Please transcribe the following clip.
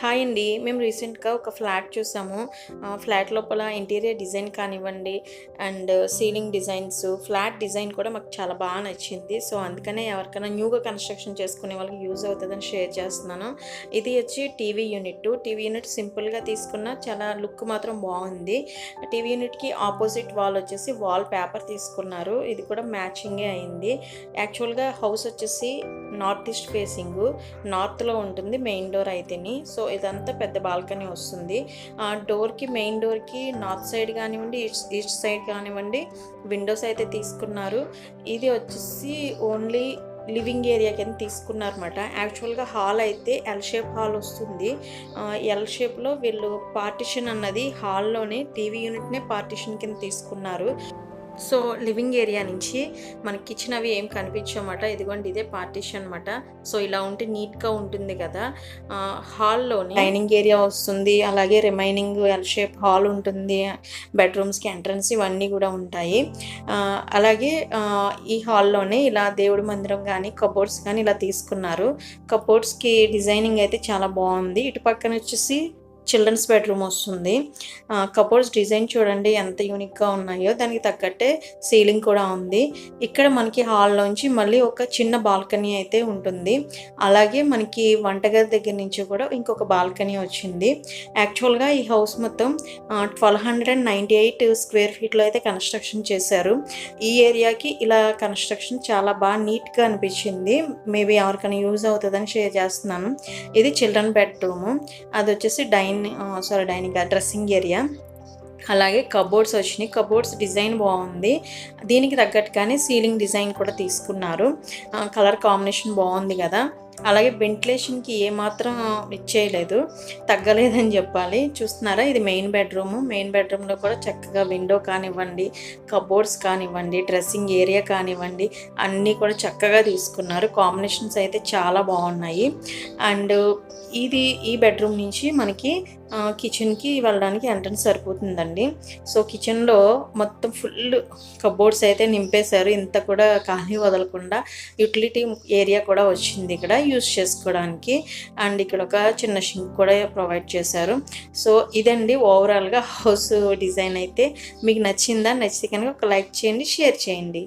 Hi అండి. మేము రీసెంట్గా ఒక ఫ్లాట్ చూసాము. ఫ్లాట్ లోపల ఇంటీరియర్ డిజైన్ కానివ్వండి and ceiling designs flat design కూడా మాకు చాలా బాగా నచ్చింది. సో అందుకనే ఎవరికైనా న్యూగా కన్స్ట్రక్షన్ చేసుకునే వాళ్ళకి యూజ్ అవుతుందని షేర్ చేస్తున్నాను. ఇది వచ్చి టీవీ యూనిట్. టీవీ యూనిట్ సింపుల్గా తీసుకున్న చాలా లుక్ మాత్రం బాగుంది. టీవీ యూనిట్కి ఆపోజిట్ వాల్ వచ్చేసి వాల్ పేపర్ తీసుకున్నారు. ఇది కూడా మ్యాచింగే అయింది. యాక్చువల్గా హౌస్ వచ్చేసి నార్త్ ఈస్ట్ ఫేసింగ్. నార్త్లో ఉంటుంది మెయిన్ డోర్ అయితేని. సో ఇదంతా పెద్ద బాల్కనీ వస్తుంది. ఆ డోర్కి మెయిన్ డోర్కి నార్త్ సైడ్ కానివ్వండి ఈస్ట్ సైడ్ కానివ్వండి విండోస్ అయితే తీసుకున్నారు. ఇది వచ్చేసి ఓన్లీ లివింగ్ ఏరియా కింద తీసుకున్నారన్నమాట. యాక్చువల్గా హాల్ అయితే ఎల్ షేప్ హాల్ వస్తుంది. ఎల్ షేప్లో వీళ్ళు పార్టిషన్ అన్నది హాల్లోనే టీవీ యూనిట్నే పార్టిషన్ కింద తీసుకున్నారు. సో లివింగ్ ఏరియా నుంచి మనకి కిచెన్ అవి ఏం కనిపించమాట? ఇదిగోండి ఇదే పార్టీషన్ అనమాట సో ఇలా ఉంటే నీట్గా ఉంటుంది కదా. హాల్లోని డైనింగ్ ఏరియా వస్తుంది అలాగే రిమైనింగ్ ఎల్ షేప్ హాల్ ఉంటుంది బెడ్రూమ్స్కి ఎంట్రన్స్ ఇవన్నీ కూడా ఉంటాయి. అలాగే ఈ హాల్లోనే ఇలా దేవుడి మందిరం కానీ కబోర్డ్స్ కానీ ఇలా తీసుకున్నారు. కబోర్డ్స్కి డిజైనింగ్ అయితే చాలా బాగుంది. ఇటు పక్కన వచ్చేసి చిల్డ్రన్స్ బెడ్రూమ్ వస్తుంది. కబోర్డ్స్ డిజైన్ చూడండి ఎంత యూనిక్గా ఉన్నాయో దానికి తగ్గట్టే సీలింగ్ కూడా ఉంది. ఇక్కడ మనకి హాల్లోంచి మళ్ళీ ఒక చిన్న బాల్కనీ అయితే ఉంటుంది. అలాగే మనకి వంటగది దగ్గర నుంచి కూడా ఇంకొక బాల్కనీ వచ్చింది. యాక్చువల్గా ఈ హౌస్ మొత్తం twelve hundred and ninety eight square ఫీట్లో అయితే కన్స్ట్రక్షన్ చేశారు. ఈ ఏరియాకి ఇలా కన్స్ట్రక్షన్ చాలా బాగా నీట్గా అనిపించింది. మేబీ ఎవరికైనా యూజ్ అవుతుందని షేర్ చేస్తున్నాను. ఇది చిల్డ్రన్ బెడ్రూమ్. అది వచ్చేసి dining dining sorry dining dressing area అలాగే కబోర్డ్స్ వచ్చినాయి. కబోర్డ్స్ డిజైన్ బాగుంది. దీనికి తగ్గట్టుగానే సీలింగ్ డిజైన్ కూడా తీసుకున్నారు. కలర్ కాంబినేషన్ బాగుంది కదా. అలాగే వెంటిలేషన్కి ఏమాత్రం ఇచ్చేయలేదు. తగ్గలేదని చెప్పాలి. చూస్తున్నారా? ఇది మెయిన్ బెడ్రూమ్. మెయిన్ బెడ్రూమ్లో కూడా చక్కగా విండో కానివ్వండి కబోర్డ్స్ కానివ్వండి డ్రెస్సింగ్ ఏరియా కానివ్వండి అన్నీ కూడా చక్కగా తీసుకున్నారు. కాంబినేషన్స్ అయితే చాలా బాగున్నాయి. అండ్ ఇది ఈ బెడ్రూమ్ నుంచి మనకి కిచెన్కి వెళ్ళడానికి ఎంట్రన్స్ సరిపోతుందండి. సో కిచెన్లో మొత్తం ఫుల్ కబోర్డ్స్ అయితే నింపేశారు. ఇంత కూడా ఖాళీ వదలకుండా యూటిలిటీ ఏరియా కూడా వచ్చింది ఇక్కడ. యూస్ చేసుకోవడానికి అండ్ ఇక్కడ ఒక చిన్న షింక్ కూడా ప్రొవైడ్ చేశారు. సో ఇదండి ఓవరాల్గా హౌస్ డిజైన్ అయితే. మీకు నచ్చిందా? నచ్చితే కనుక ఒక లైక్ చేయండి షేర్ చేయండి.